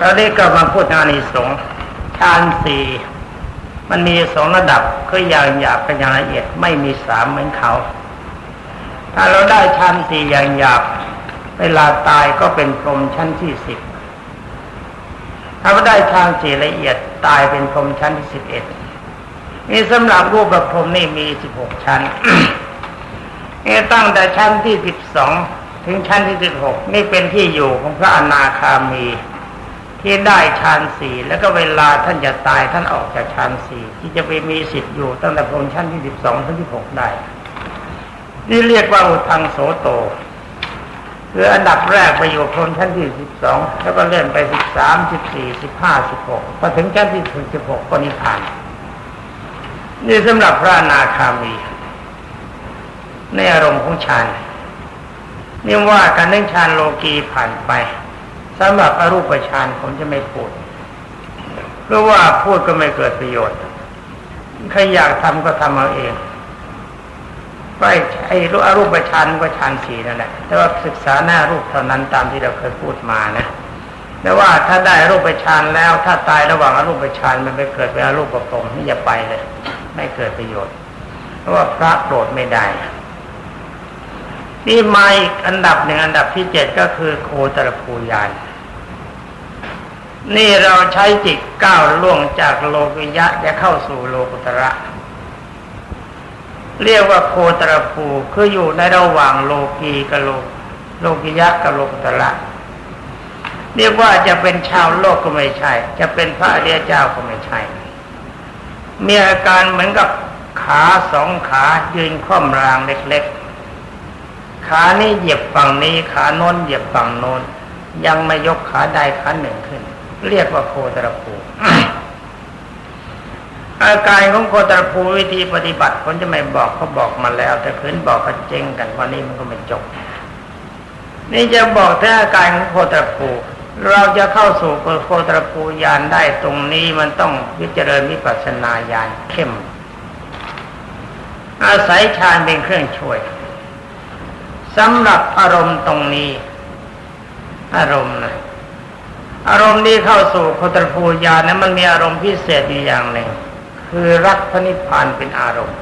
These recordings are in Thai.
ตอนนี้ก็มาพูดงานในสงฆ์ฌานสี่มันมีสองระดับคืออย่างหยาบกับอย่างละเอียดไม่มีสามเหมือนเขา ถ้าเราได้ฌานสี่อย่างหยาบเวลาตายก็เป็นพรหมชั้นที่สิบถ้าเราได้ฌานสี่ละเอียดตายเป็นพรหมชั้นที่สิบเอ็ดนี่สำหรับรูปประพรหมนี่มีสิบหกชั้นนี่ตั้งแต่ชั้นที่สิบสองถึงชั้นที่สิบหกนี่เป็นที่อยู่ของพระอนาคามี ที่ได้ฌานสี่แล้วก็เวลาท่านจะตายท่านออกจากฌานสี่ที่จะไปมีสิทธิ์อยู่ตั้งแต่พรหมชั้นที่สิบสองถึงที่หกได้นี่เรียกว่าอุทังโสโตคืออันดับแรกไปอยู่พรมชั้นที่สิบสองแล้วก็เลื่อนไปสิบสามสิบสี่สิบห้าสิบหกพอถึงชั้นที่สิบหกก็นิพพาน นี่สำหรับพระนาคามี ในอารมณ์ของฌานนี่ว่าการเล่นฌานโลกีผ่านไป สำหรับอรูปฌานผมจะไม่พูด เพราะว่าพูดก็ไม่เกิดประโยชน์ใครอยากทำก็ทำเอาเองก็ไอ้ไอ้รูอรูปฌานก็ฌานสี่นั่นแหละ แต่ว่าศึกษาหน้ารูปเท่านั้นตามที่เราเคยพูดมานะ แต่ว่าถ้าได้รูปฌานแล้ว ถ้าตายระหว่างอรูปฌานมันไปเกิดเป็นอรูปประพรมนี่อย่าไปเลย ไม่เกิดประโยชน์ เพราะว่าพระโปรดไม่ได้ นี่มาอีกอันดับหนึ่งอันดับที่เจ็ดก็คือโคตรภูยาน นี่เราใช้จิตก้าวล่วงจากโลกิยะจะเข้าสู่โลกุตระ เรียกว่าโคตรภูคืออยู่ในระหว่างโลกีกับโลโลกิยะกับโลกุตระเรียกว่าจะเป็นชาวโลกก็ไม่ใช่ จะเป็นพระอริยเจ้าก็ไม่ใช่ มีอาการเหมือนกับขาสองขายืนคล่อมรางเล็กๆ ขานี้เหยียบฝั่งนี้ ขาโน้นเหยียบฝั่งโน้น ยังไม่ยกขาใดขาหนึ่งขึ้น เรียกว่าโคตรภูอาการของโคตรภูวิธีปฏิบัติผมจะไม่บอกเขาบอกมาแล้ว แต่คืนบอกก็เจ๊งกันวันนี้มันก็ไม่จบ นี่จะบอกถ้าอาการของโคตรภูเราจะเข้าสู่โคตรภูญาณได้ตรงนี้มันต้องวิจารณวิปัสสนาญาณเข้ม อาศัยฌานเป็นเครื่องช่วยสำหรับอารมณ์ตรงนี้ อารมณ์นะ อารมณ์นี้เข้าสู่โคตรภูญาณนั้นมันมีอารมณ์พิเศษอยู่อย่างหนึ่ง คือรักพระนิพพานเป็นอารมณ์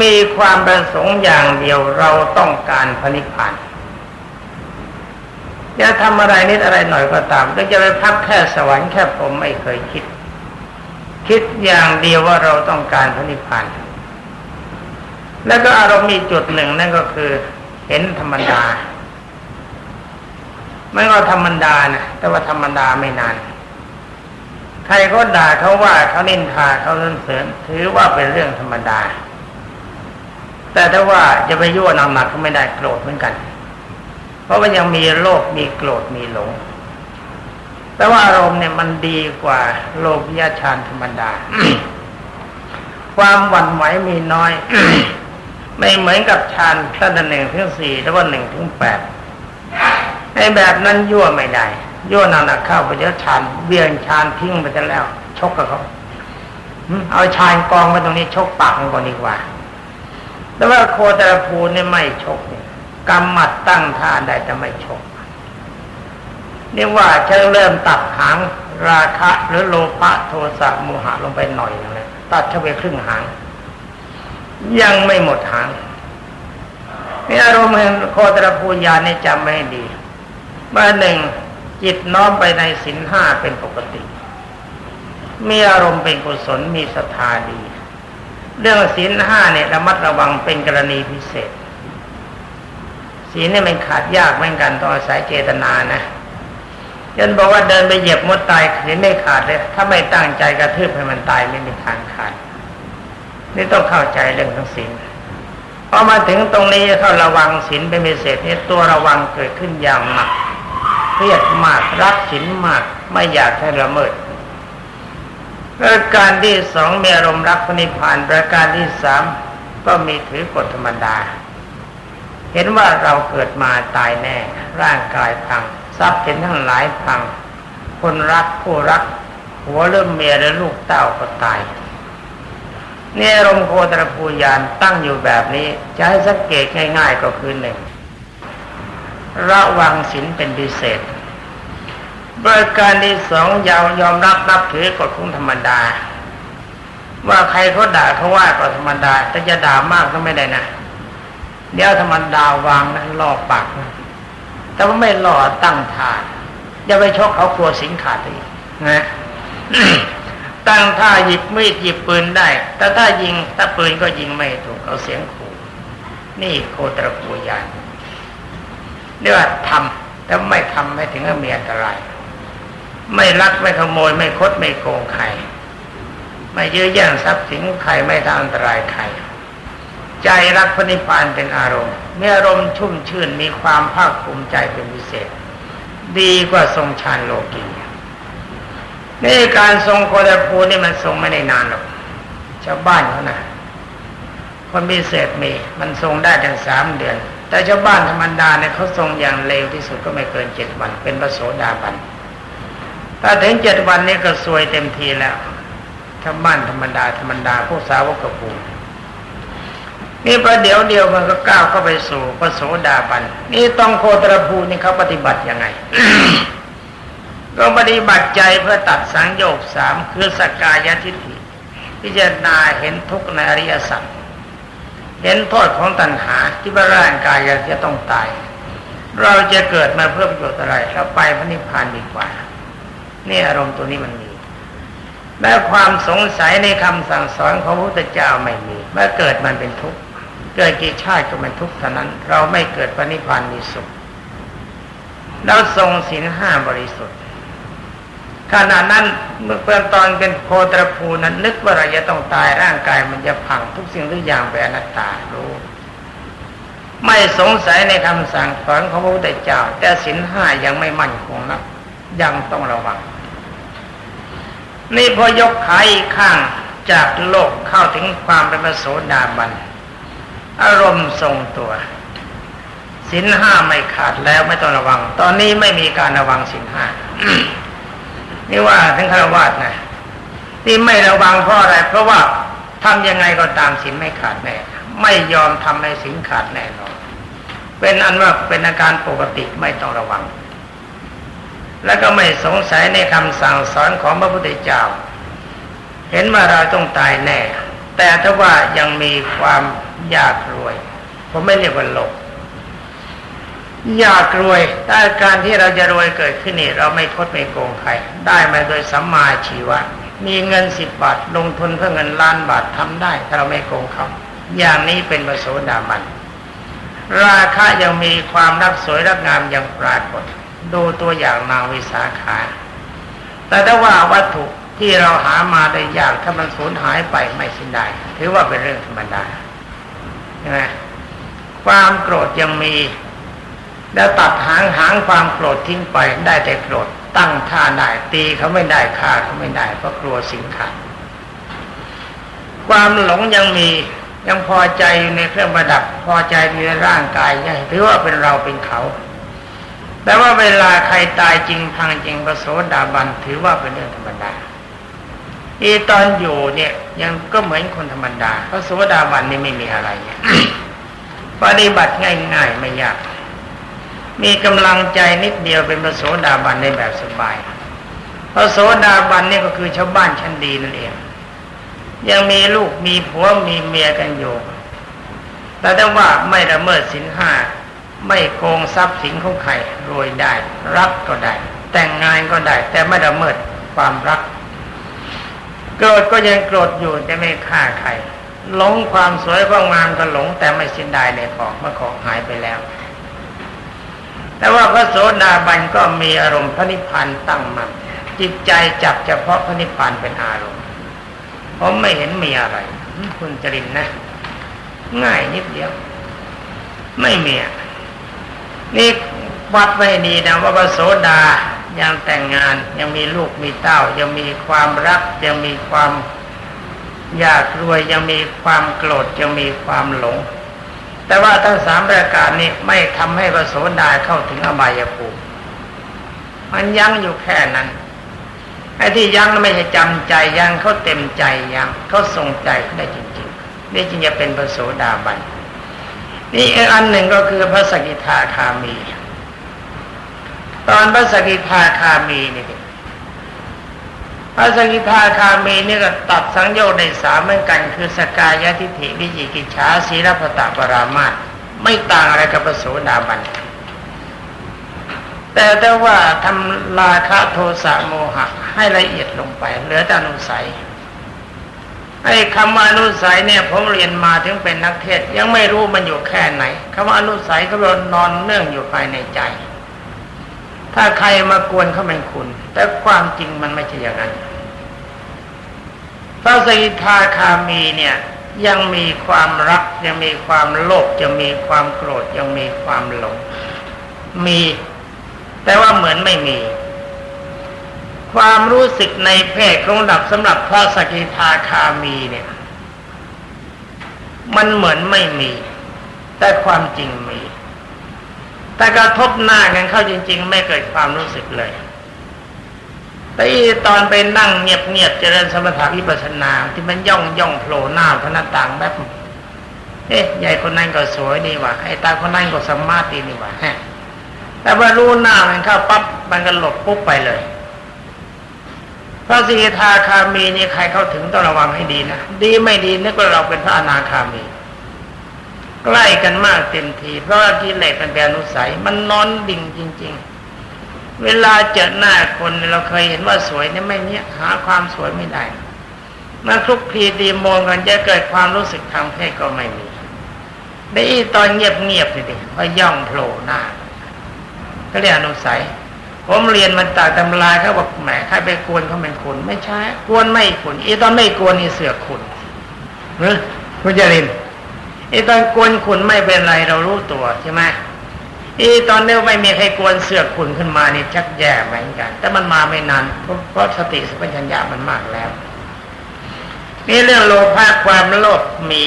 มีความประสงค์อย่างเดียวเราต้องการพระนิพพานจะทำอะไรนิดอะไรหน่อยก็ตามก็จะไปพักแค่สวรรค์แค่ผมไม่เคยคิด คิดอย่างเดียวว่าเราต้องการพระนิพพาน แล้วก็อารมณ์มีจุดหนึ่งนั่นก็คือเห็นธรรมดา ม่ว่าธรรมดานะแต่ว่าธรรมดาไม่นาน ใครเขาด่าเขาว่าเขานินทาเขาเสริญเสริญถือว่าเป็นเรื่องธรรมดา แต่ถ้าว่าจะไปยั่วนำหนักก็ไม่ได้โกรธเหมือนกัน เพราะว่ายังมีโลภมีโกรธมีหลง แต่ว่าอารมณ์เนี่ยมันดีกว่าโลภยาชานธรรมดา ความหวั่นไหวมีน้อย ไม่เหมือนกับฌานตั้งหนึ่งถึงสี่แล้วว่าหนึ่งถึงแปด ในแบบนั้นยั่วไม่ได้ ยั่วนานักเข้าไปเยอะฌานเบี่ยงฌานทิ้งไปจะแล้ว ชกกับเขาเอาฌานกองไปตรงนี้ชกปากมันก่อนดีกว่า แต่ว่าโคตรภูนี่ไม่ชกเนี่ยกำหมัดตั้งท่าได้แต่ไม่ชกนี่ว่าฉันเริ่มตัดหางราคะหรือโลภะโทสะโมหะลงไปหน่อยนึงเลยตัดเข้าไปครึ่งหาง ยังไม่หมดหางนี่อารมณ์แห่งโคตรภูญาณนี่จำไม่ดี เมื่อหนึ่งจิตน้อมไปในสินห้าเป็นปกติ มีอารมณ์เป็นกุศลมีศรัทธาดี เรื่องศีลห้าเนี่ยระมัดระวังเป็นกรณีพิเศษศีลเนี่ยมันขาดยากเหมือนกันต้องอาศัยเจตนานะยันบอกว่าเดินไปเหยียบมดตายศีลไม่ขาดเลยถ้าไม่ตั้งใจกระทืบให้มันตายไม่มีทางขาดนี่ต้องเข้าใจเรื่องของศีลพอมาถึงตรงนี้เขาระวังศีลเป็นพิเศษนี่ตัวระวังเกิดขึ้นอย่างหนัก เครียดมาก รักศีลมาก ไม่อยากให้ละเมิดประการที่สองมีอารมณ์รักพนิพพานประการที่สามก็มีถือกฎธรรมดา เห็นว่าเราเกิดมาตายแน่ ร่างกายพัง ทรัพย์สินทั้งหลายพัง คนรักผู้รัก หัวเริ่มเมียและลูกเต้าก็ตายเนี่อารมณ์โคตรภูยานตั้งอยู่แบบนี้จะให้สังเกตง่าย ๆก็คือหนึ่ง ระวังศีลเป็นพิเศษประการที่สองยาวยอมรับนับถือกฎของธรรมดา ว่าใครเขาด่าเขาว่าก็ธรรมดาแต่จะด่ามากก็ไม่ได้นะเดี๋ยวธรรมดาวางนะล่อปากนะแต่ว่าไม่ล่อตั้งท่าอย่าไปชกเขากลัวสิงขาดอีกนะตั้งท่าหยิบมีดหยิบปืนได้ แต่ถ้ายิงถ้าปืนก็ยิงไม่ถูกเอาเสียงขู่นี่โคตรปูยาน เรียกว่าทำแต่ไม่ทำไม่ถึงกับมีอันตราย ไม่ลักไม่ขโมยไม่คดไม่โกงใครไม่ยื้อแย่งทรัพย์สินใครไม่ทำอันตรายใครใจรักพระนิพพานเป็นอารมณ์เมื่ออารมณ์ชุ่มชื่นมีความภาคภูมิใจเป็นพิเศษ ดีกว่าทรงฌานโลกีนี่การทรงโคตรภูนี่มันทรงไม่ได้นานหรอกชาวบ้านเขานะคนพิเศษมี มันทรงได้ถึงสามเดือน แต่ชาวบ้านธรรมดาเนี่ยเขาทรงอย่างเร็วที่สุดก็ไม่เกินเจ็ดวัน เป็นพระโสดาบันถ้าถึงเจ็ดวันนี้ก็สวยเต็มทีแล้วชาวบ้านธรรมดาธรรมดาผู้สาวกกระปูนี่ประเดี๋ยวเดียวมันก็ก้าวเข้าไปสู่พระโสดาบัน นี่ต้องโคตรภูนี่เขาปฏิบัติยังไง ก็ปฏิบัติใจเพื่อตัดสังโยคสามคือสกกายทิฏฐิพิจารณาเห็นทุกข์ในอริยสัจ เห็นโทษของตัณหาที่ว่าร่างกายจะต้องตาย เราจะเกิดมาเพื่อประโยชน์อะไรเราไปพระนิพพานดีกว่านี่อารมณ์ตัวนี้มันมีและความสงสัยในคำสั่งสอนของพระพุทธเจ้าไม่มีเมื่อเกิดมันเป็นทุกข์เกิดกี่ชาติก็เป็นทุกข์เท่านั้น เราไม่เกิดพระนิพพานมีสุขแล้วทรงศีลห้าบริสุทธิ์ ขณะนั้นเมื่อเป็นตอนเป็นโคตรภูนั้น นึกว่าเราจะต้องตายร่างกายมันจะพังทุกสิ่งทุกอย่างเป็นอนัตตารู้ไม่สงสัยในคำสั่งสอนของพระพุทธเจ้า แต่ศีลห้ายังไม่มั่นคงนะยังต้องระวัง นี่พอยกขาอีกข้างจากโลกเข้าถึงความเป็นพระโสดาบัน อารมณ์ทรงตัวศีลห้าไม่ขาดแล้วไม่ต้องระวัง ตอนนี้ไม่มีการระวังศีลห้า นี่ว่าทั้งฆราวาสนะที่ไม่ระวังเพราะอะไร เพราะว่าทำยังไงก็ตามศีลไม่ขาดแน่ ไม่ยอมทำให้ศีลขาดแน่นอนเป็นอันว่าเป็นอาการปกติไม่ต้องระวัง แล้วก็ไม่สงสัยในคำสั่งสอนของพระพุทธเจ้า เห็นว่าเราต้องตายแน่ แต่ถ้าว่ายังมีความอยากรวย ผมไม่เรียกว่าโลภ อยากรวยแต่การที่เราจะรวยเกิดขึ้นนี่เราไม่คดไม่โกงใคร ได้มาโดยสัมมาชีวะ มีเงินสิบบาทลงทุนเพื่อเงินล้านบาททำได้ถ้าเราไม่โกงเขาอย่างนี้เป็นประโสดาบัน ราคายังมีความรักสวยรักงามยังปรากฏ ดูตัวอย่างนางวิสาขา แต่ถ้าว่าวัตถุที่เราหามาได้ยากถ้ามันสูญหายไปไม่สิ้นได้ถือว่าเป็นเรื่องธรรมดาใช่ไหมความโกรธยังมี แล้วตัดหางหางความโกรธทิ้งไปได้แต่โกรธตั้งท่าได้ตีเขาไม่ได้ฆ่าเขาไม่ได้เพราะกลัวสิงขาดความหลงยังมียังพอใจอยู่ในเครื่องประดับ พอใจในร่างกายยังถือว่าเป็นเราเป็นเขา แต่ว่าเวลาใครตายจริงพังจริงประโสดาบันถือว่าเป็นเรื่องธรรมดาอีตอนอยู่เนี่ยยังก็เหมือนคนธรรมดาพระโสดาบันนี่ไม่มีอะไรปฏิบัติง่ายๆไม่ยาก มีกำลังใจนิดเดียวเป็นพระโสดาบันในแบบสบาย พระโสดาบันนี่ก็คือชาวบ้านชั้นดีนั่นเอง ยังมีลูกมีผัวมีเมียกันอยู่ แต่ถ้าว่าไม่ละเมิดสินห้า ไม่โกงทรัพย์สินของใครรวยได้ รับก็ได้ แต่งงานก็ได้ แต่ไม่ละเมิดความรักโกรธก็ยังโกรธอยู่แต่ไม่ฆ่าใครหลงความสวยความงามก็หลงแต่ไม่สิ้นได้ในของเมื่อของหายไปแล้ว แต่ว่าพระโสดาบันก็มีอารมณ์พระนิพพานตั้งมัน่นจิตใจจับเฉพาะพระนิพพานเป็นอารมณ์ผมไม่เห็นมีอะไรคุณจรินนะ ง่ายนิดเดียว ไม่มีนี่วัดไว้ดีนะว่าพระโสดายังแต่งงานยังมีลูกมีเต้า ยังมีความรัก ยังมีความอยากรวยยังมีความโกรธยังมีความหลง แต่ว่าทั้งสามประการนี้ไม่ทำให้พระโสดาเข้าถึงอบายภูมิ มันยั้งอยู่แค่นั้นไอ้ที่ยั้งไม่ใช่จำใจยั้งเขาเต็มใจยั้งเขาทรงใจได้จริงๆนี่จึงจะเป็นพระโสดาบันนี่อันหนึ่งก็คือพระสกิทาคามี ตอนพระสกิทาคามีนี่ พระสกิทาคามีนี่ก็ตัดสังโยชน์ในสามเหมือนกัน คือสกายทิฏฐิวิจิกิจฉาศีลปตปรามาสไม่ต่างอะไรกับพระโสดาบันแต่แต่ว่าทำลาคะโทสะโมหะ ให้ละเอียดลงไป เหลือแต่อนุสัยไอ้คำว่าอนุสัยเนี่ยผมเรียนมาถึงเป็นนักเทศ ยังไม่รู้มันอยู่แค่ไหนคำว่าอนุสัยก็เรานอนเนื่องอยู่ภายในใจ ถ้าใครมากวนเขาเป็นคุณ แต่ความจริงมันไม่ใช่อย่างนั้น พระสกิทาคามีเนี่ยยังมีความรักยังมีความโลภยังมีความโกรธยังมีความหลง มี แต่ว่าเหมือนไม่มี ความรู้สึกในเพศของดับสำหรับพระสกิทาคามีเนี่ย มันเหมือนไม่มี แต่ความจริงมี แต่กระทบหน้ากันเข้าจริง ๆ ไม่เกิดความรู้สึกเลย แต่อีตอนไปนั่งเงียบๆเจริญสมถะวิปัสนา ที่มันย่องย่องโผล่หน้าพระน้าต่างแบบเอ๊ะใหญ่คนนั้นก็สวยดีว่ะไอ้ตาคนนั้นก็สมาร์ทดีนี่ว่ะแต่ว่ารู้หน้ามันเข้าปั๊บมันก็หลบปุ๊บไปเลยพระสีทาคามีนี่ใครเข้าถึงต้องระวังให้ดีนะดีไม่ดีนึกว่าเราเป็นพระอนาคามี ใกล้กันมากเต็มที เพราะว่ากิเลสมันเป็นอนุสัย มันนอนดิ่งจริง ๆ เวลาเจอหน้าคนเราเคยเห็นว่าสวยเนี่ยไม่เนี้ยหาความสวยไม่ได้มาคลุกคลีดีมองกันจะเกิดความรู้สึกทางเพศก็ไม่มีได้ตอนเงียบๆนี่ดิพอย่องโผล่หน้าก็เรียกอนุสัยผมเรียนมันจาตำราเขาบอกแหมใครไปกวนเขาเป็นคุณไม่ใช่กวนไม่คุณอีตอนไม่กวนนี่เสือกคุณหรือคุณจรินไอีตอนกวนคุณไม่เป็นไรเรารู้ตัวใช่ไหม อีตอนนี้ไม่มีใครกวนเสือกคุณขึ้นมานี่ชักแย่เหมือนกัน แต่มันมาไม่นานเพราะเพราะสติสัมปชัญญะมันมากแล้วนี่เรื่องโลภะความโลภมี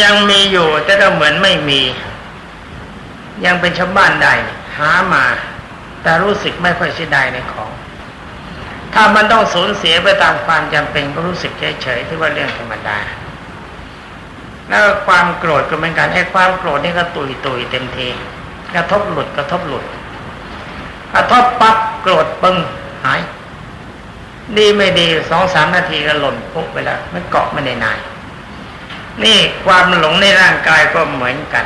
ยังมีอยู่แต่ก็เหมือนไม่มี ยังเป็นชาวบ้านได้หามา แต่รู้สึกไม่ค่อยเสียดายในของ ถ้ามันต้องสูญเสียไปตามความจำเป็นก็รู้สึกเฉยๆที่ว่าเรื่องธรรมดา แล้วความโกรธก็เหมือนกันไอ้ความโกรธนี่ก็ตุยตุยเต็มทีกระทบหลุดกระทบหลุดกระทบปั๊บโกรธปึ้งหายดีไม่ดีสองสามนาทีก็หล่นปุ๊บไปแล้วมันเกาะไม่ได้นานนี่ความหลงในร่างกายก็เหมือนกัน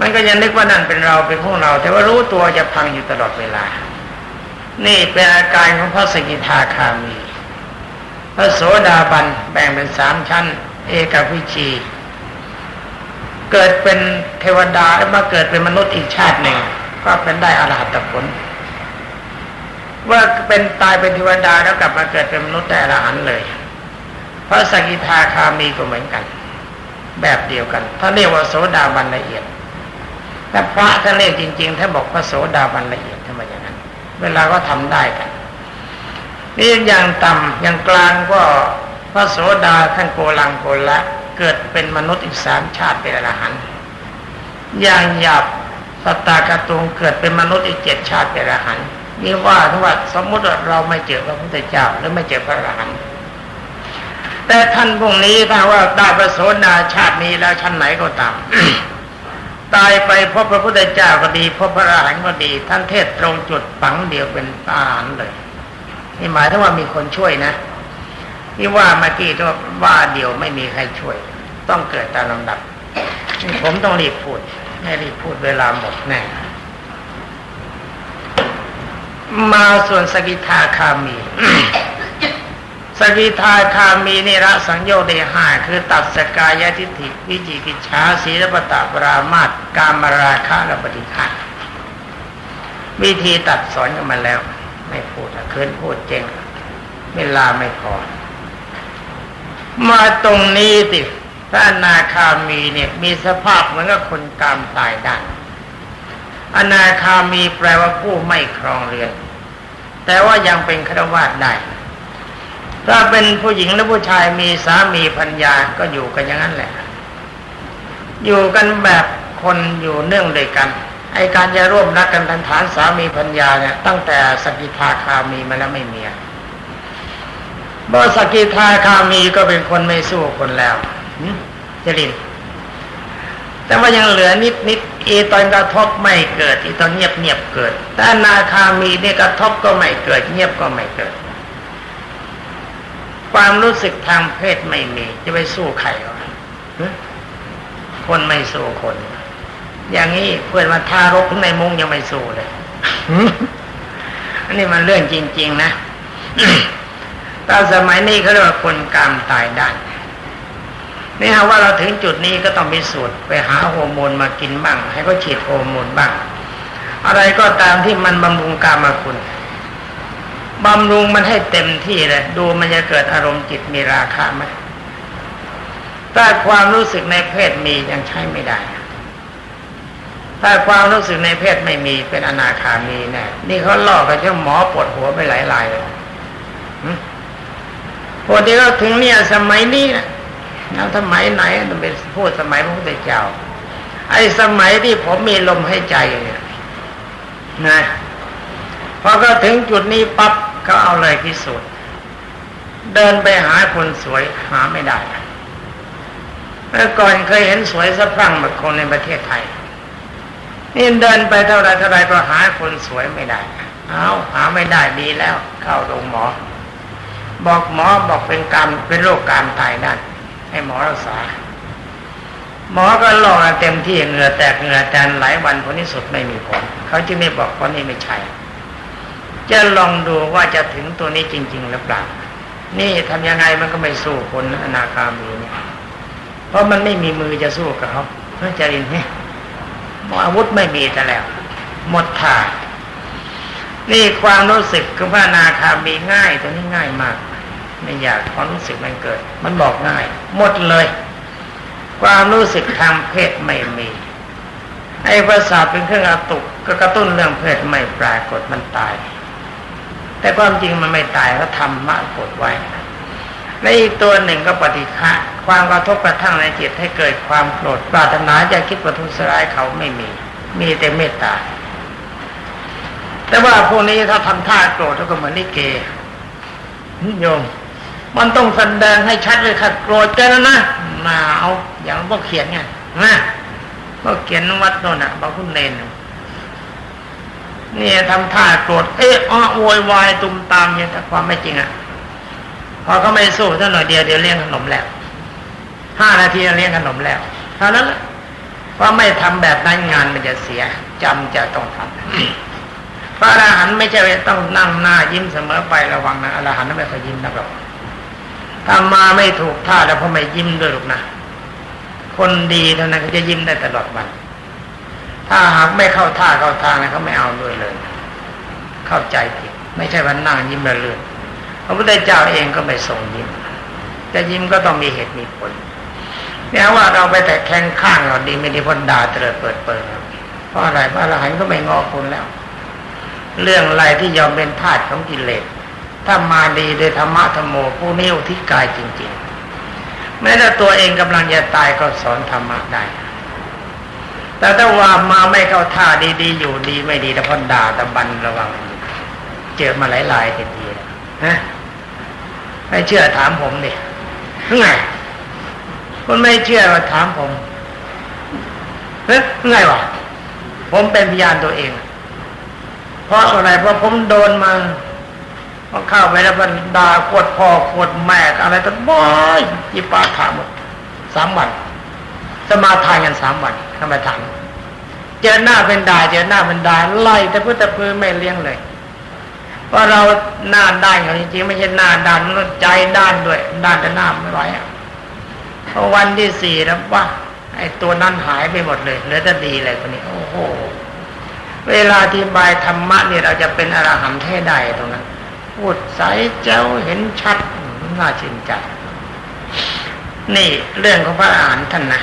มันก็ยังนึกว่านั่นเป็นเราเป็นพวกเรา แต่ว่ารู้ตัวจะพังอยู่ตลอดเวลา นี่เป็นอาการของพระสกิทาคามี พระโสดาบันแบ่งเป็นสามชั้น เอกวิชีเกิดเป็นเทวดาแล้วมาเกิดเป็นมนุษย์อีกชาติหนึ่ง ก็เป็นได้อรหัตผล ว่าเป็นตายเป็นเทวดาแล้วกลับมาเกิดเป็นมนุษย์ได้อรหันเลยพระสกิทาคามีก็เหมือนกัน แบบเดียวกันท่าเรียกว่าโสดาบันละเอียดแต่พระท่านเรียกจริงๆท่านบอกพระโสดาบันละเอียดทำไมอย่างนั้น เวลาก็ทำได้กันนี่อย่างต่ำอย่างกลางก็ พระโสดาท่านโกลังโกละเกิดเป็นมนุษย์อีกสามชาติเป็นอรหันต์อย่างหยาบสตตากระตุงเกิดเป็นมนุษย์อีกเจ็ดชาติเป็นอรหันต์นี่ว่าถ้าว่าสมมติว่าเราไม่เจอพระพุทธเจ้าหรือไม่เจอพระอรหันต์แต่ท่านพวกนี้ถ้าว่าได้ประโสดาชาตินี้แล้วชั้นไหนก็ตามตายไปพบพระพุทธเจ้าก็ดีพบพระอรหันต์ก็ดี ท่านเทศตรงจุดฝังเดียวเป็นอรหันเลย นี่หมายถึงว่ามีคนช่วยนะ ที่ว่าเมื่อกี้ทว่าว่าเดียวไม่มีใครช่วย ต้องเกิดตามลำดับผมต้องรีบพูดไม่รีบพูดเวลาหมดแน่มาส่วนสกิทาคามี สกิทาคามีนี่ละสังโยชน์ได้ห้าคือตัดสกายทิฏฐิวิจิกิจฉาศีลปตะปรามาตกามราคะและปฏิฆาวิธีตัดสอนกันมาแล้ว ไม่พูดละคืนพูดเจงเวลาไม่พอ มาตรงนี้ติพระนาคามีเนี่ย มีสภาพเหมือนกับคนกามตายได้อนาคามีแปลว่าผู้ไม่ครองเรือน แต่ว่ายังเป็นฆราวาสได้ ถ้าเป็นผู้หญิงและผู้ชายมีสามีพัญญาก็อยู่กันอย่างนั้นแหละ อยู่กันแบบคนอยู่เนื่องด้วยกัน ไอการจะร่วมรักกันทันฐานสามีพัญญาเนี่ยตั้งแต่สกิทาคามีมาแล้วไม่มี บสกิทาคามีก็เป็นคนไม่สู้คนแล้วหึจรินแต่ว่ายังเหลือนิดนิดอีตอนกระทบไม่เกิดอีตอนเงียบเงียบเกิดแต่อนาคามีเนี่ยกระทบก็ไม่เกิด เงียบก็ไม่เกิด ความรู้สึกทางเพศไม่มี จะไปสู้ใครวะหึคนไม่สู้คน อย่างนี้เพื่อนมาทารกในมุ้งยังไม่สู้เลยอันนี้มันเรื่องจริง ๆ นะ ตอนสมัยนี้เขาเรียกว่าคนกามตายได้นี่ฮะว่าเราถึงจุดนี้ก็ต้องมีสูตรไปหาฮอร์โมนมากินบ้าง ให้เขาฉีดฮอร์โมนบ้าง อะไรก็ตามที่มันบำรุงกามาคุณบำรุงมันให้เต็มที่เลยดูมันจะเกิดอารมณ์จิตมีราคาไหมถ้าความรู้สึกในเพศมียังใช้ไม่ได้ ถ้าความรู้สึกในเพศไม่มีเป็นอนาคามีแน่นี่เขาล่อกันเจ้าหมอปวดหัวไปหลายรายเลย หึปวดที่เขาถึงเนี่ยสมัยนี้นะแล้วสมัยไหนต้องเป็นพูดสมัยพระพุทธเจ้า ไอ้สมัยที่ผมมีลมให้ใจเนี่ยนะพอก็ถึงจุดนี้ปั๊บเขาเอาเลยพิสูจน์เดินไปหาคนสวยหาไม่ได้เมื่อก่อนเคยเห็นสวยสะพรั่งแบบคนในประเทศไทยนี่เดินไปเท่าไรเท่าไรก็หาคนสวยไม่ได้ เอาหาไม่ได้ดีแล้ว เข้าโรงหมอ บอกหมอบอกเป็นกรรมเป็นโรคการตายนั่นให้หมอรักษา หมอก็ลอกเต็มที่เหงื่อแตกเหงื่อแตนหลายวันผลที่สุดไม่มีผลเขาจึงไม่บอกคนนี้ไม่ใช่จะลองดูว่าจะถึงตัวนี้จริง ๆ หรือเปล่า นี่ทำยังไงมันก็ไม่สู้คนอนาคามีเนี่ย เพราะมันไม่มีมือจะสู้กับเขาเพื่อจะรินเนี่ยอาวุธไม่มีแต่แล้ว หมดท่า นี่ความรู้สึกคือพระนาคามีง่ายตัวนี้ง่ายมาก ไม่อยากความรู้สึกมันเกิด มันบอกง่าย หมดเลย ความรู้สึกทางเพศไม่มีไอ้ประสาทเป็นเครื่องกระตุกก็กระตุ้นเรื่องเพศไม่ปรากฏมันตาย แต่ความจริงมันไม่ตายก็ทำมะกดไว้และอีกตัวหนึ่งก็ปฏิฆะความกระทบกระทั่งในจิตให้เกิดความโกรธปรารถนาจะคิดประทุษร้ายเขาไม่มี มีแต่เมตตา แต่ว่าพวกนี้ถ้าทำท่าโกรธก็เหมือนลิเกโยม มันต้องแสดงให้ชัดเลยค่ะโกรธกันแล้วนะมาเอาอย่างพวกเขียนไงนะพวกเขียนวัดโน่นอะบางคุณเนนนี่ทำท่าโกรธเอ๊ะอ้อโวยวายตุมตามอย่างแต่ความไม่จริงอะพอเขาไม่สู้เท่าหน่อยเดียวเดี๋ยวเลี้ยงขนมแล้วห้านาทีเลี้ยงขนมแล้วเท่านั้นแหละเพราไม่ทำแบบนั้นงานมันจะเสียจำจะต้องทำ พระอรหันต์ไม่ใช่ต้องนั่งหน้ายิ้มเสมอไประวังนะอรหันต์ไม่เคยยิ้มนะหรอกถ้ามาไม่ถูกท่าแล้วพอไม่ยิ้มด้วยหรอกนะ คนดีเท่านั้นเขาจะยิ้มได้ตลอดวัน ถ้าหากไม่เข้าท่าเข้าทางนะเขาไม่เอาด้วยเลย เข้าใจผิดไม่ใช่วันนั่งยิ้มระเรื่อพระพุทธเจ้าเองก็ไม่ทรงยิ้มจะยิ้มก็ต้องมีเหตุมีผลเนี่ยว่าเราไปแต่แข้งข้างเราดีไม่ดีพ้นด่าเตลิดเปิดเปิดเพราะอะไรเพราะอรหันต์ก็ไม่งอคุณแล้ว เรื่องอะไรที่ยอมเป็นทาสของกิเลสถ้ามาดีโดยธรรมะธรรมโมผู้นี้อุทิศกายจริง ๆ แม้แต่ตัวเองกำลังจะตายก็สอนธรรมะได้ แต่ถ้าว่ามาไม่เข้าท่าดีๆ อยู่ดีไม่ดีแต่พอด่าตะบันระวัง เจอมาหลายๆทีฮะไม่เชื่อถามผมดิไงคุณไม่เชื่อมาถามผมเฮ้ยไงวะผมเป็นพยานตัวเอง เพราะอะไรเพราะผมโดนมาพอเข้าไปแล้วมันด่าขวดพ่อขวดแม่อะไรตั้งบ่อยจีปาถามหมดสามวันสมาทานกันสามวันทำไมถามเจอหน้าเป็นด่าเจอหน้าเป็นด่าไล่แต่เพื่อแต่เพื่อไม่เลี้ยงเลยเพราะเราหน้าด้านกันจริงๆไม่ใช่หน้าด้านมันใจด้านด้วย ด้านแต่หน้าไม่ไหวอะพอวันที่สี่แล้วว่าไอ้ตัวนั้นหายไปหมดเลยเหลือแต่ดีเลยคนนี้ โอ้โห เวลาที่บายธรรมะเนี่ยเราจะเป็นอรหันต์แท้ใดตรงนั้นพูดใสเจ้าเห็นชัดน่าชื่นใจนี่เรื่องของพระอรหันต์ท่านนะ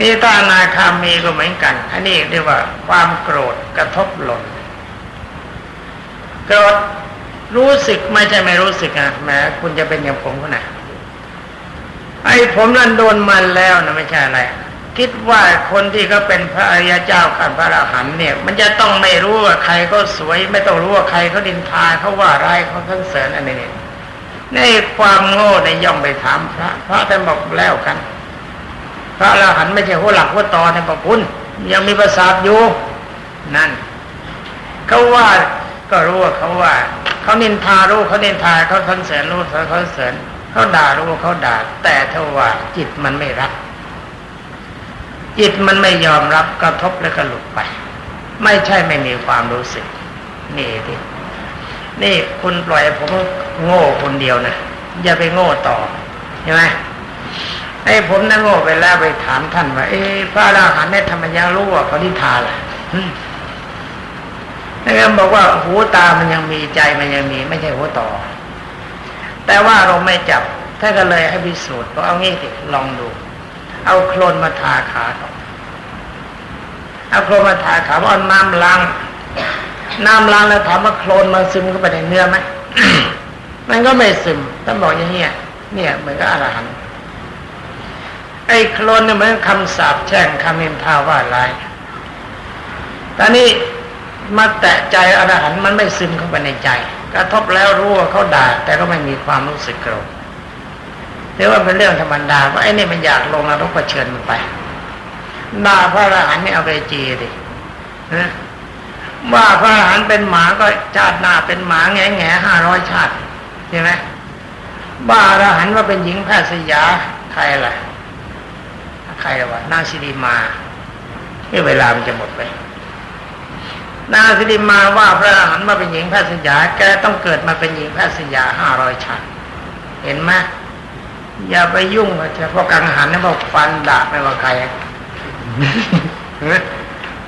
นี่ตานาคามีก็เหมือนกัน อันนี้เรียกว่าความโกรธกระทบหล่นโกรธรู้สึกไม่ใช่ไม่รู้สึกอะแม้คุณจะเป็นอย่างผมก็นะไอ้ผมนั่นโดนมันแล้วนะไม่ใช่อะไร คิดว่าคนที่เขาเป็นพระอริยเจ้าขันพระอรหันต์เนี่ย มันจะต้องไม่รู้ว่าใครก็สวย ไม่ต้องรู้ว่าใครเขาดินทาเขาว่าร้ายเขาทั้งเสริญอันนี้ในความโง่ในย่อมไปถามพระพระท่านบอกแล้วกัน พระอรหันต์ไม่ใช่หัวหลักหัวตอในพระพุทธยังมีประสาทอยู่นั่นเขาว่าก็รู้ว่าเขาว่าเขานินทารู้เขานินทาเขาสรรเสริญรู้เขาสรรเสริญเขาด่ารู้เขาด่า แต่ถ้าว่าจิตมันไม่รับ จิตมันไม่ยอมรับกระทบแล้วก็หลุดไป ไม่ใช่ไม่มีความรู้สึก นี่ที่นี่คุณปล่อยผมโง่คนเดียวนะอย่าไปโง่ต่อใช่ไหมไอ้ผมนั่งโง่ไปแล้วไปถามท่านว่าเอ๊ะพระอราหันต์เนี่ยทำไมยังรู้ว่าเขานิทาล่ะนั่นบอกว่าหูตามันยังมีใจมันยังมี ไม่ใช่หัวต่อ แต่ว่าเราไม่จับท่านก็เลยให้พิสูจน์ก็เอางี้สิลองดู เอาโคลนมาทาขาต่อเอาโคลนมาทาขาว่าเอาน้ำล้างน้ำล้างแล้วถามว่าโคลนมันซึมเข้าไปในเนื้อไหมมันก็ไม่ซึมท่านบอกอย่างเงี้ยเนี่ยเหมือนกับอรหันต์ไอ้โคลนเนี่ยเหมือนคำสาปแช่งคำนินทาว่าร้ายตอนนี้มาแตะใจอรหันต์มันไม่ซึมเข้าไปในใจ กระทบแล้วรู้ว่าเขาด่า แต่ก็ไม่มีความรู้สึกโกรธ หรือว่าเป็นเรื่องธรรมดาว่าไอ้นี่มันอยากลงนรกก็เชิญมันไปด่าพระอรหันต์นี่เอาไปจีดิว่าพระอรหันต์เป็นหมาก็ชาติหน้าเป็นหมาแง่แง่ห้าร้อยชาติใช่ไหมบ้าอรหันต์ว่าเป็นหญิงแพทย์สยาใครล่ะใครวะนางสิริมาที่เวลามันจะหมดไปนางสิริมาว่าพระอรหันต์ว่าเป็นหญิงแพทย์สยาแกต้องเกิดมาเป็นหญิงแพทย์สยาห้าร้อยชาติเห็นไหม อย่าไปยุ่งกับเฉพาะกังหันนะบอกฟันด่าไม่ว่าใคร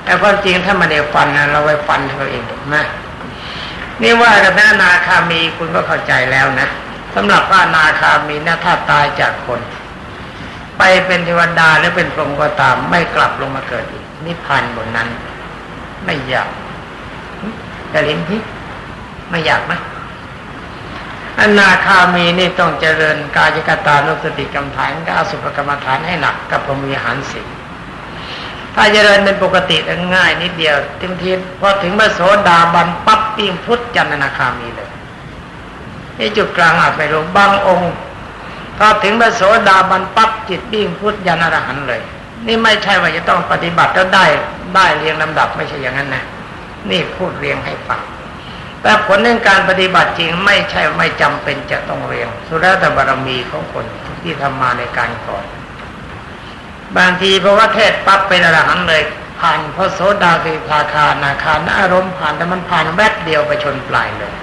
แต่ความจริงถ้ามันเดียวฟันนะเราไว้ฟันเราเองนะนี่ว่ากับแม่นาคามีคุณก็เข้าใจแล้วนะสำหรับพระนาคามีนะถ้าตายจากคน ไปเป็นเทวดาหรือเป็นพรหมก็ตาม ไม่กลับลงมาเกิดอีกนิพพานบนนั้น ไม่อยากจะลิ้นที่ไม่อยากไหม อนาคามีนี่ต้องเจริญกายกตานุสติกรรมฐานกับอสุภกรรมฐานให้หนักกับพรมีหารสิถ้าเจริญเป็นปกติง่ายนิดเดียวเต็มทีพอถึงมาโสดาบันปั๊บปิ้งพุทธจันนาคามีเลยนี่จุดกลางอาจไปลงบางองค์พอถึงมาโสดาบันปั๊บจิตปิ้งพุทธยันอรหันเลย นี่ไม่ใช่ว่าจะต้องปฏิบัติแล้วได้ได้เรียงลำดับไม่ใช่อย่างนั้นนะนี่พูดเรียงให้ฟัง แต่ผลเรื่องการปฏิบัติจริงไม่ใช่ไม่จำเป็นจะต้องเรียง สุดแล้วแต่บารมีของคนที่ทำมาในการก่อน บางทีเพราะว่าเทศปั๊บเป็นอรหันต์เลย ผ่านพระโสดาสีภาคานาคานอารมณ์ผ่านแต่มันผ่านแวบเดียวไปชนปลายเลย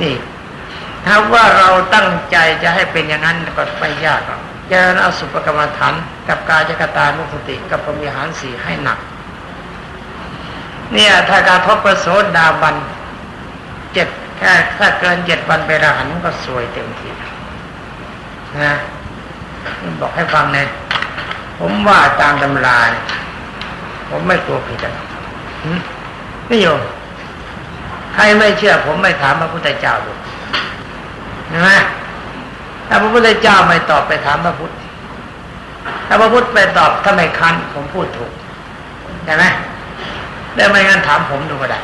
นี่ ถ้าว่าเราตั้งใจจะให้เป็นอย่างนั้นก็ไม่ยากหรอกเจริญอสุภกรรมฐานกับกายกตานุสติกับพรมิหารสีให้หนัก เนี่ยถ้าการทบประโสดาบัน เจ็ดแค่ถ้าเกินเจ็ดวันไปรหันก็สวยเต็มทีนะบอกให้ฟังเนี่ยผมว่าตามตำราเนี่ยผมไม่กลัวผิดอะนี่โยมใครไม่เชื่อ ผมไม่ถามพระพุทธเจ้าดูเห็นไหมถ้าพระพุทธเจ้าไม่ตอบไปถามพระพุทธถ้าพระพุทธไปตอบถ้าไม่คันผมพูดถูกเห็นไหมแล้วไม่งั้นถามผมดูก็ได้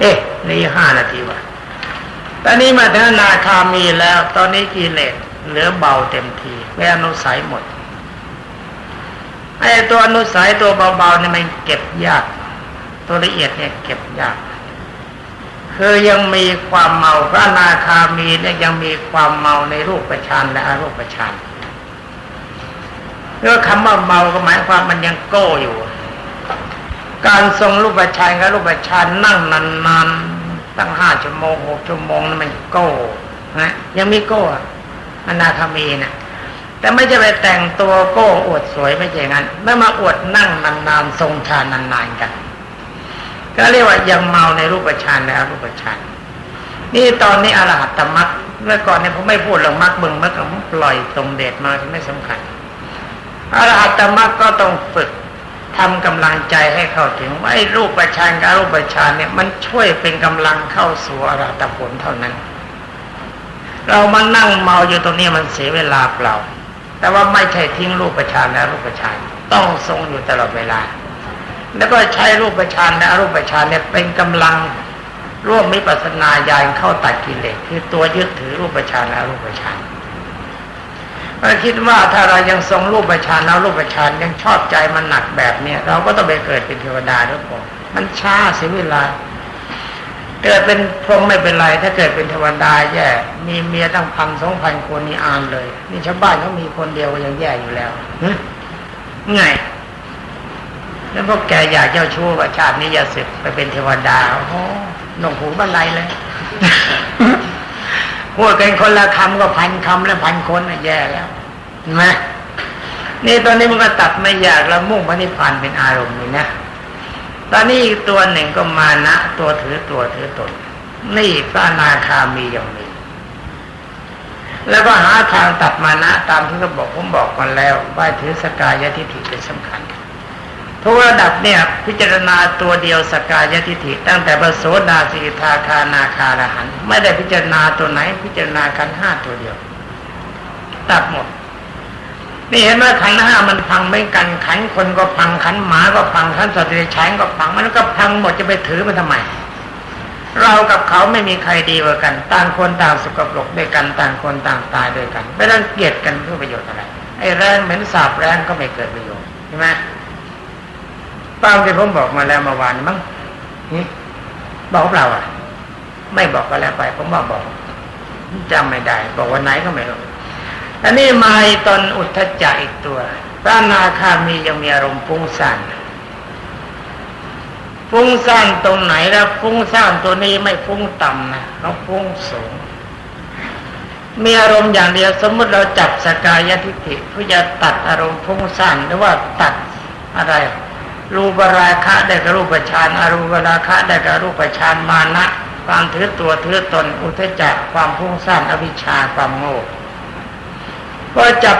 เอ๊ะนี่ห้านาทีวะตอนนี้มาถึงนาคามีแล้ว ตอนนี้กิเลสเหลือเบาเต็มทีแวอนุสัยหมดไอ้ตัวอนุสัยตัวเบาๆเนี่ยมันเก็บยาก ตัวละเอียดเนี่ยเก็บยากคือยังมีความเมาพระนาคามีเนี่ยยังมีความเมาในรูปประชานและอรูปประชานเรื่องคำว่าเมาก็หมายความมันยังโก้อยู่ การทรงรูปประชานกับรูปประชานนั่งนานๆตั้งห้าชั่วโมงหกชั่วโมงนั่นมันโก้นะยังมีโก้อนาคามีนะแต่ไม่จะไปแต่งตัวโก้อวดสวยไม่ใช่งั้นไม่มาอวดนั่งนานๆทรงฌานนานๆกัน ก็เรียกว่ายังเมาในรูปฌานและอรูปฌานนี่ตอนนี้อรหัตตมรรคเมื่อก่อนเนี่ยผมไม่พูดเรื่องมรรคเบึงมรรคผมปล่อยตรงเดชมาไม่สำคัญอรหัตตมรรคก็ต้องฝึก ทำกำลังใจให้เข้าถึงว่าไอ้รูปฌานกับรูปฌานเนี่ยมันช่วยเป็นกำลังเข้าสู่อรหัตผลเท่านั้น เรามานั่งเมาอยู่ตรงนี้มันเสียเวลาเปล่า แต่ว่าไม่ใช่ทิ้งรูปฌานและรูปฌานต้องทรงอยู่ตลอดเวลา แล้วก็ใช้รูปฌานและรูปฌานเนี่ยเป็นกำลังร่วมมิปัสสนาญาณเข้าตัดกิเลสคือตัวยึดถือรูปฌานและรูปฌาน เราคิดว่าถ้าเรายังทรงรูปประชานแล้วรูปประชานยังชอบใจมันหนักแบบเนี้ยเราก็ต้องไปเกิดเป็นเทวดาด้วยผมมันช้าเสียเวลาเกิดเป็นพรหมไม่เป็นไร ถ้าเกิดเป็นเทวดาแย่ มีเมียตั้งพันสองพันคนนี่อ่านเลย นี่ชาวบ้านเขามีคนเดียวก็ยังแย่อยู่แล้วหึไงแล้วพวกแกอยากเจ้าชู้ว่าชาตินี้อย่าสึกไปเป็นเทวดาโอ้โหนวกหูบันไดเลย พูดกันคนละคำก็พันคำแล้วพันคนแย่แล้วเห็นไหมนี่ตอนนี้มันก็ตัดไม่อยากแล้วมุ่งพระนิพพานเป็นอารมณ์นี่นะตอนนี้อีกตัวหนึ่งก็มานะ ตัวถือตัวถือตนนี่พระนาคามีอย่างนี้แล้วก็หาทางตัดมานะ ตามที่เขาบอกผมบอกกันแล้วว่าถือสกายทิฏฐิเป็นสำคัญ ทุกระดับเนี่ยพิจารณาตัวเดียวสกายทิฏฐิตั้งแต่ปโสดาสิกทาคานาคาระหันไม่ได้พิจารณาตัวไหน พิจารณาขันห้าตัวเดียว ตัดหมด นี่เห็นไหมขันห้ามันพังไม่กันขันคนก็พังขันหมาก็พังขันสัตว์เดรัจฉานก็พังมันก็พังหมดจะไปถือมันทำไมเรากับเขาไม่มีใครดีกว่ากัน ต่างคนต่างสุกปรกด้วยกันต่างคนต่างตายด้วยกันไม่ต้องเกลียดกันเพื่อประโยชน์อะไรไอ้แรงเหม็นสาบแรงก็ไม่เกิดประโยชน์ใช่ไหม ตามที่ผมบอกมาแล้วเมื่อวานมั้งบอกเปล่าอะ ไม่บอกก็แล้วไป ผมว่าบอกจำไม่ได้ บอกวันไหนก็ไม่รู้อันนี้มาอีตอนอุทธจักอีกตัวพระนาคามียังมีอารมณ์ฟุ้งซ่านฟุ้งซ่านตรงไหนแล้วฟุ้งซ่านตัวนี้ไม่ฟุ้งต่ำนะเราฟุ้งสูงมีอารมณ์อย่างเดียวสมมติเราจับสกายทิฏฐิเพื่อจะตัดอารมณ์ฟุ้งซ่านหรือว่าตัดอะไร รูปราคะได้กับรูปฌานอารูปราคะได้กับรูปฌานมานะความถือตัวถือตนอุทจักความพุ่งสร้างอวิชชาความโง่ก็จับ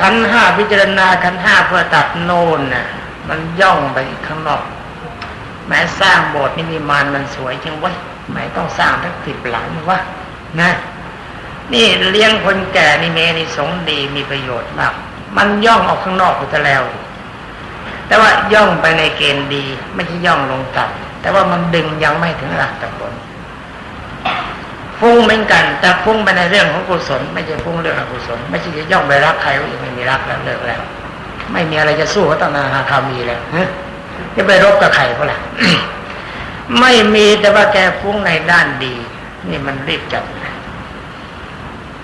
ขันห้าพิจารณาขันห้าเพื่อตัดโน่นน่ะมันย่องไปข้างนอก แม้สร้างโบสถ์นี่มีมานมันสวยจังวะแม้ต้องสร้างทั้งสิบหลังวะนะ นี่เลี้ยงคนแก่นี่เมนี่สงดีมีประโยชน์มาก มันย่องออกข้างนอกไปซะแล้ว แต่ว่าย่องไปในเกณฑ์ดี ไม่ใช่ย่องลงต่ำแต่ว่ามันดึงยังไม่ถึงหลักตะผลฟุ้งเหมือนกันแต่ฟุ้งไปในเรื่องของกุศล ไม่ใช่ฟุ้งเรื่องอกุศล ไม่ใช่จะย่องไปรักใครว่ายังไม่มีรักแล้วเลิกแล้ว ไม่มีอะไรจะสู้เขาตั้งนาคามีแล้วฮะจะไปรบกับใครเขาล่ะไม่มีแต่ว่าแกฟุ้งในด้านดี นี่มันรีบจับ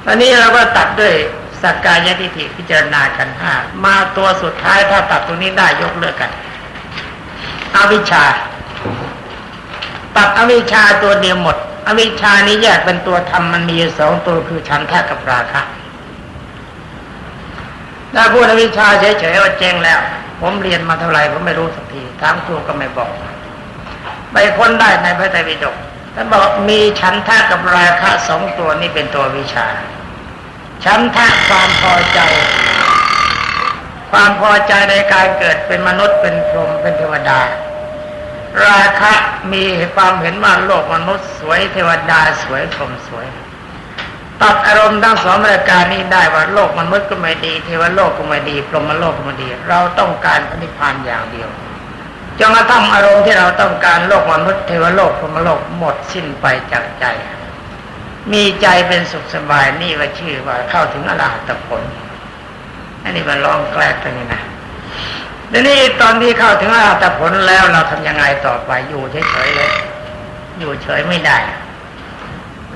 ตอนนี้เราก็ตัดด้วย สักกายทิฏฐิพิจารณากันห้ามาตัวสุดท้ายถ้าตัดตรงนี้ได้ยกเลิกกัน อวิชชา ตัดอวิชชาตัวเดียวหมด อวิชชานี้แยกเป็นตัวธรรมมันมีสองตัวคือฉันทะกับราคะถ้าพูดอวิชชาเฉยๆว่าเจ๊งแล้ว ผมเรียนมาเท่าไหร่ผมไม่รู้สักทีถามครูก็ไม่บอกไปค้นได้ในพระไตรปิฎกท่านบอกมีฉันทะกับราคะสองตัวนี้เป็นตัววิชา ฉันทะความพอใจ ความพอใจในการเกิดเป็นมนุษย์เป็นพรหมเป็นเทวดา ราคะมีความเห็นว่าโลกมนุษย์สวยเทวดาสวยพรหมสวยตัดอารมณ์ทั้งสองรายการนี้ได้ว่าโลกมนุษย์ก็ไม่ดีเทวโลกก็ไม่ดีพรหมโลกก็ไม่ดี เราต้องการปณิพพานอย่างเดียวจนกระทั่งอารมณ์ที่เราต้องการโลกมนุษย์เทวโลกพรหมโลกหมดสิ้นไปจากใจ มีใจเป็นสุขสบายนี่ว่าชื่อว่าเข้าถึงอรหัตผล อันนี้มันลองแกล้งตรงนี้นะทีนี้ตอนที่เข้าถึงอรหัตผลแล้วเราทำยังไงต่อไปอยู่เฉยๆเลยอยู่เฉยไม่ได้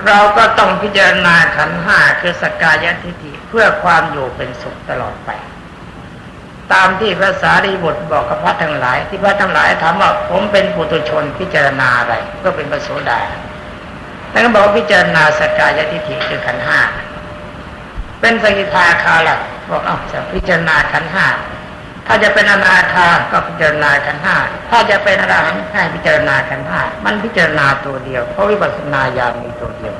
เราก็ต้องพิจารณาขันห้าคือสกกายทิฏฐิเพื่อความอยู่เป็นสุขตลอดไป ตามที่พระสารีบุตรบอกกับพระทั้งหลาย ที่พระทั้งหลายถามว่าผมเป็นปุถุชนพิจารณาอะไร ก็เป็นพระโสดา แล้วก็บอกว่าพิจารณาสกายทิฏฐิคือขันห้าเป็นสกิทาคาหลักบอกเอาจะพิจารณาขันห้าถ้าจะเป็นอนาคาก็พิจารณาขันห้าถ้าจะเป็นอรหันต์ให้พิจารณาขันห้ามันพิจารณาตัวเดียวเพราะวิปัสสนาญาณมีตัวเดียว